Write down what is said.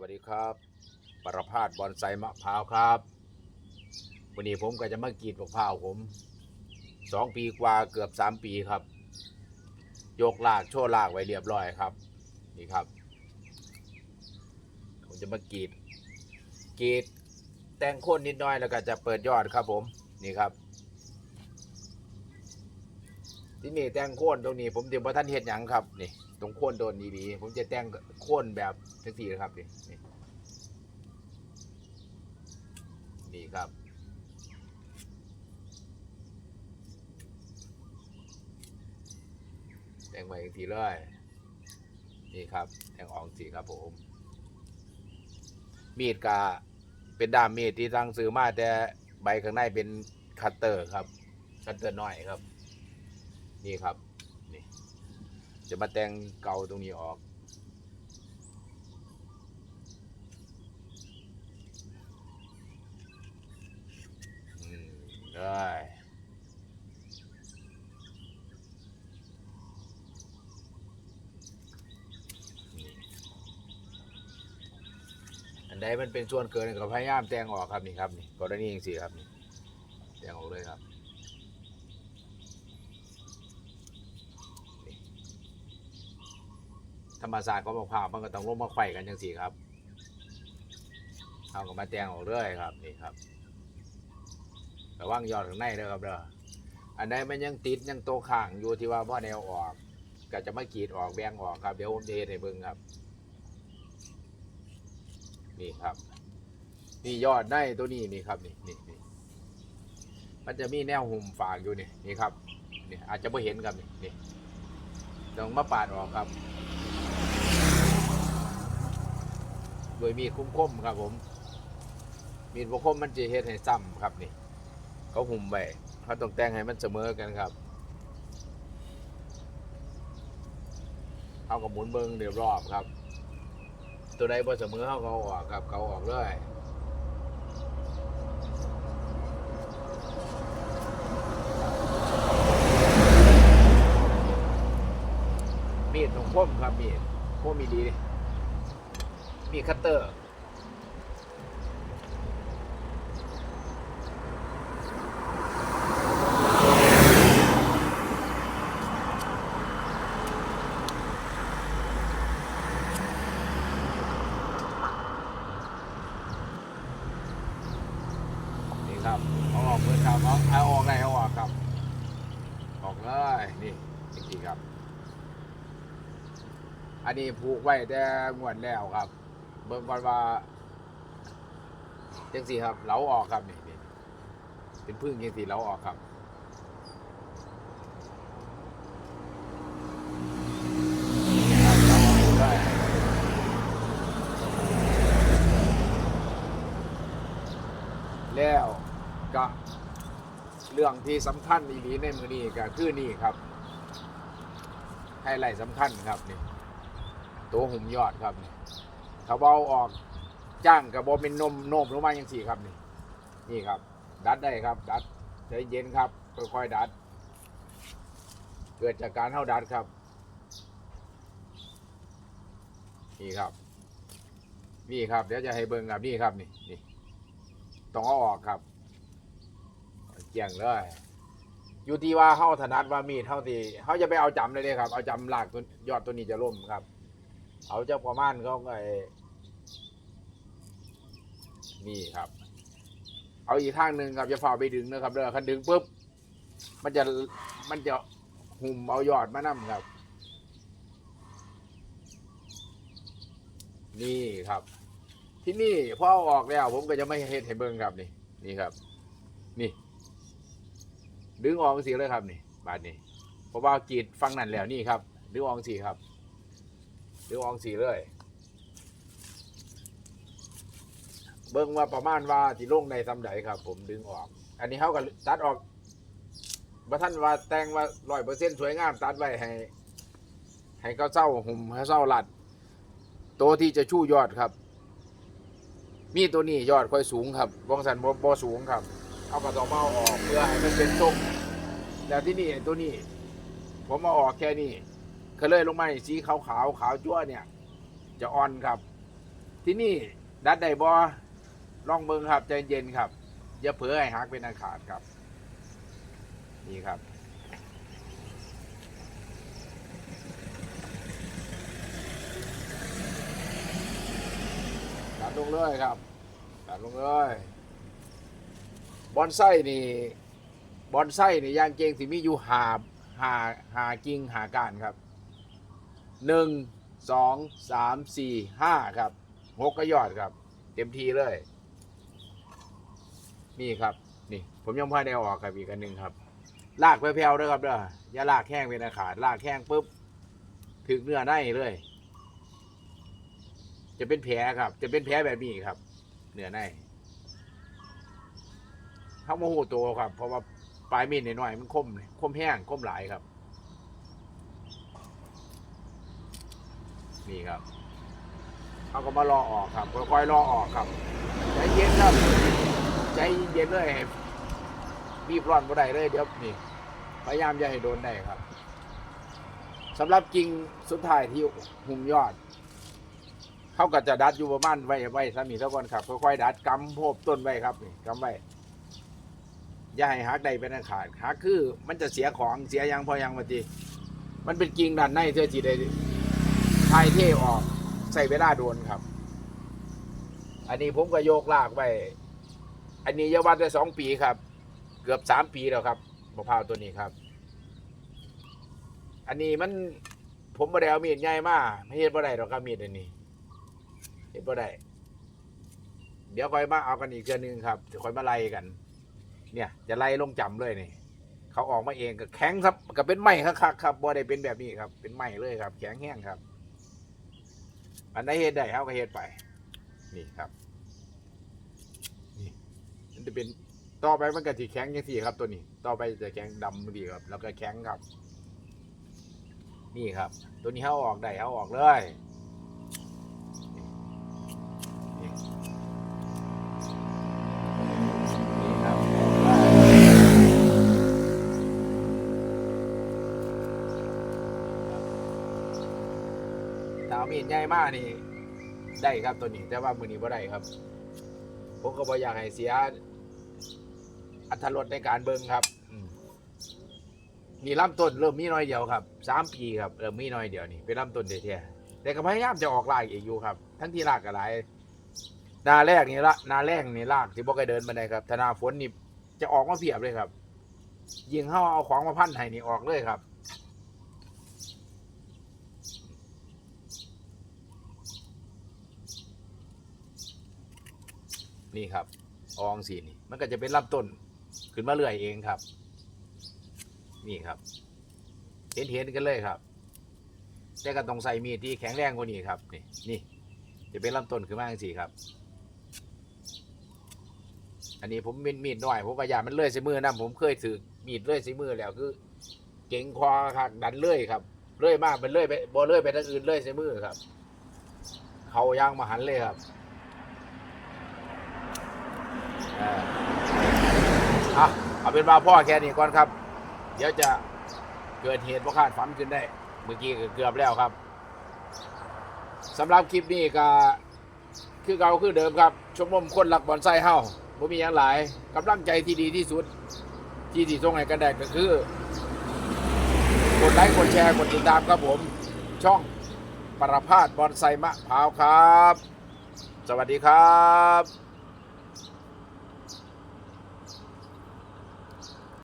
วัสดีครับ ปรพาสบอนไซมะพร้าวครับ วันนี้ผมก็จะมากรีดมะพร้าวผมสองปีกว่าเกือบสามปีครับ ยกลากโชว์ลากไว้เรียบร้อยครับ นี่ครับ ผมจะมากรีดกรีดแต่งโค่นนิดหน้อยแล้วก็จะเปิดยอดครับผมนี่ครับ ที่นี่แต่งโค่นตรงนี้ผมเตรียมว่าท่านเห็นยังครับนี่ ตรงโค่นโดนดีๆผมจะแต่งโค่นแบบทั้งสี่นะครับนี่นี่ครับแต่งไว้อีกทีเลยนี่ครับแต่งออกสีครับผม มีดกาเป็นด้ามมีดที่ตั้งซื้อมาแต่ใบข้างในเป็นคัตเตอร์ครับคัตเตอร์น้อยครับ นี่ครับ จะมาแต่งเกาตรงนี้ออกอได้อันใดมันเป็นส่วนเกินก็พยายามแต่งออกครับนี่ครับนี่กรณีอย่างสี่ครับนี่แต่งออกเลยครับ ธรรมศาสตร์ของมะพร้าวมันก็ต้องลงมาไข่กันจังสี่ครับเอากับมาแตงออกเรื่อยครับนี่ครับระวังยอดข้างในเด้อครับเด้ออันใดมันยังติดยังโตข้างอยู่ที่ว่าพ่อแนวออกก็จะมากรีดออกแบงออกครับเดี๋ยวผมจะเฮ็ดให้เบิ่งครับ นี่ครับนี่ยอดได้ตัวนี้นี่ครับนี่นี่นี่มันจะมีแนวหุ่มฝากอยู่นี่นี่ครับนี่อาจจะไม่เห็นครับนี่นี่ต้องมาปาดออกครับ โดยมีดคุ้มๆครับผม มีดบคมมันจะเฮ็ดให้ซ้ำครับนี่เขาหุ่มไว้เขาต้องแต่งให้มันเสมอกันครับเอากับหมุนเบิงเดี๋ยวรอบครับ ตัวใดบ่เสมอเขาก็เอาออกครับ เขาออกเลยมีดของคมครับมีดคมมีดีเลย มีคัตเตอร์นี่ครับเอาออกเลยครับเอาเอาออกได้เอาออกครับ ออกเลยนี่จริงๆครับ อันนี้ผูกไว้แต่งวดแล้วครับ เบิ่งก่อนว่าจังสี่ครับเหลาออกครับนี่นี่เป็นพึ่งจังสี่เหลาออกครับแล้วก็เรื่องที่สำคัญอีหลีในมือนี้ก็คือนี่ครับไฮไลท์สำคัญครับนี่ตัวหุ่มยอดครับนี่ เขาเบาออกจ้างกับบอเป็นนมโนมลงมาอย่างสี่ครับนี่นี่ครับ ดัดได้ครับ ดัดใจเย็นครับค่อยๆดัด เกิดจากการเท่าดัดครับ นี่ครับ นี่ครับเดี๋ยวจะให้เบิ่งครับนี่ครับนี่นี่ต้องเอาออกครับเกี่ยงเลยอยู่ที่ว่าเฮาถนัดว่ามีดเท่าที่เฮาจะไปเอาจำเลยเด้ครับ เอาจำหลากตัวยอดตัวนี้จะล่มครับ เอาเจ้าประมาณเขาไอ้นี่ครับ เอาอีกข้างหนึ่งครับจะฝ่าไปดึงนะครับเด้อคันดึงปุ๊บมันจะมันจะหุ่มเอายอดมานํครับ นี่ครับ ที่นี่พออออกแล้ว ผมก็จะไม่เห็นเห็นเบิ้งครับนี่ นี่ครับ นี่ ดึงออกสีเลยครับนี่ บาดนี้เพราะว่ากีดฟังนั่นแล้วนี่ครับ ดึงออกสีครับ ดึงออกสีเลย เบิ่งว่าประมาณว่าสิลงในซ้ำใดครับ ผมดึงออก อันนี้เขาก็ตัดออกบ่ท่านว่าแต่งว่าร้อยเปอร์เซ็นต์สวยงามตัดไว้ให้ ให้เขาเศร้าหุ่มให้เศร้าหลัด ตัวที่จะชู้ยอดครับ มีตัวนี้ยอดค่อยสูงครับวงสันบ่บ่สูงครับ เอากระสอบเอาออกเพื่อให้มันเป็นทรงแล้วที่นี่ตัวนี้ ผมมาออกแค่นี้ ก็เลยลงมาสีขาวขาวขาวจั่วเนี่ย จะอ่อนครับ ที่นี่ดัดไดบ่ลองเบิงครับใจเย็นครับ อย่าเผลอให้หักเป็นอันขาดครับ นี่ครับดัดลงเลยครับดัดลงเลยบอนไส้นี่บอนไส้นี่ยางเกงสิมีอยู่หาหาหากิ่งหากานครับ หนึ่งสองสามสี่ห้าครับหกก็ยอดครับ เต็มทีเลย นี่ครับ นี่ ผมยังพายได้ออกครับอีกอันหนึ่งครับ ลากแผ่วๆด้วยครับเด้ออย่าลากแห้งเป็นอาขาดลากแห้งปุ๊บถึงเนื้อในเลย จะเป็นแผลครับ จะเป็นแผลแบบนี้ครับ เนื้อในเขาโมโหตัวครับ เพราะว่าปลายมีดหน่อยๆมันคมคมแห้งคมหลายครับ นี่ครับเขาก็มารอออกครับค่อยๆรอออกครับใจเย็นครับใจเย็นเลยบีบร้อนบ่ได้เลยเดี๋ยวนี่พยายามอย่าให้โดนได้ครับสำหรับกิ่งสุดท้ายที่หุ่มยอดเขาก็จะดัดอยู่ประมาณไว้ไว้สามีเท่ากันครับค่อยๆดัดกำโพบต้นไว้ครับนี่กำไว้อย่าให้หักใดเป็นอันขาดหักคือ มันจะเสียของเสียหยังพอหยังมาทีมันเป็นกิ่งด้านในเธอจีได้ ทายเท่ออก ใส่เวลาโดนครับ อันนี้ผมก็โยกลากไป อันนี้ยาวัดได้สองปีครับ เกือบสามปีแล้วครับมะพร้าวตัวนี้ครับ อันนี้มันผมบ่ได้เอามีดใหญ่มากไม่เห็นบ่ได้หรอกครับมีดอันนี้เห็นบ่ได้เดี๋ยวคอยมาเอากันอีกเทือนึงครับคอยมาไล่กัน เนี่ย จะไล่ลงจำเลยนี่เขาออกมาเองก็แข็งครับก็เป็นไม้คักๆครับบ่ได้เป็นแบบนี้ครับ เป็นไม้เลยครับ แข็งแห้งครับ อันไหนเฮ็ดได้เฮาก็เฮ็ดไป นี่ครับ นี่ มันจะเป็นต่อไปมันก็สิแข็งจังซี่ครับตัวนี้ ต่อไปจะแข็งดำดีครับ แล้วก็แข็งครับ นี่ครับ ตัวนี้เฮาออกได้เฮาออกเลย นี่นี่ครับ ตามีดใหญ่มากนี่ได้ครับตัวนี้ แต่ว่ามือนี้บ่ได้ครับ ผมก็บ่อยากให้เสีย อัตรสในการเบิ่งครับมนี่ลำต้นเริ่มมีน้อยเดียวครับสามปีครับเริ่มมีน้อยเดียวนี่เป็นลำต้นเท่ๆแต่ก็พยายามจะออกลากอีกอยู่ครับ ทั้งที่ลากก็หลายนาแรกนี่ละนาแรกนี่ลากที่บ่เคยเดินมาได้ครับถ้าหนาฝนนี่จะออกมาเพียบเลยครับ ยิงเข้าเอาของมาพันให้นี่ออกเลยครับ นี่ครับอองสีนี่มันก็จะเป็นลำต้นขึ้นมาเรื่อยเองครับ นี่ครับ เห็นเห็นกันเลยครับแต่ก็ต้องใส่มีดที่แข็งแรงกว่านี้ครับ นี่นี่จะเป็นลำต้นขึ้นมาจังสีครับ อันนี้ผมมีมีดหน่อยผมก็อยากมันเลื่อยใส่มือนะผมเคยถือมีดเลื่อยใส่มือแล้วคือ เก่งคอหักดันเลื่อยครับเลื่อยมากเป็นเลื่อยไปบ่เลื่อยไปทางอื่นเลื่อยใส่มือครับ เขายางมาหันเลยครับอ่า อะเอาเป็นว่าพ่อแค่นี้ก่อนครับ เดี๋ยวจะเกิดเหตุว่าคาดฝันขึ้นได้ เมื่อกี้เกือบแล้วครับสำหรับคลิปนี้ก็คือเก่าคือเดิมครับ ชมรมคนหลักบอลไซเฮ้าผมมีอย่างหลายกำลังใจที่ดีที่สุด ที่ที่ส่งให้กันได้ก็คือ กดไลค์กดแชร์กดติดตามครับผม ช่องประพาสบอลไซมะพาวครับ สวัสดีครับ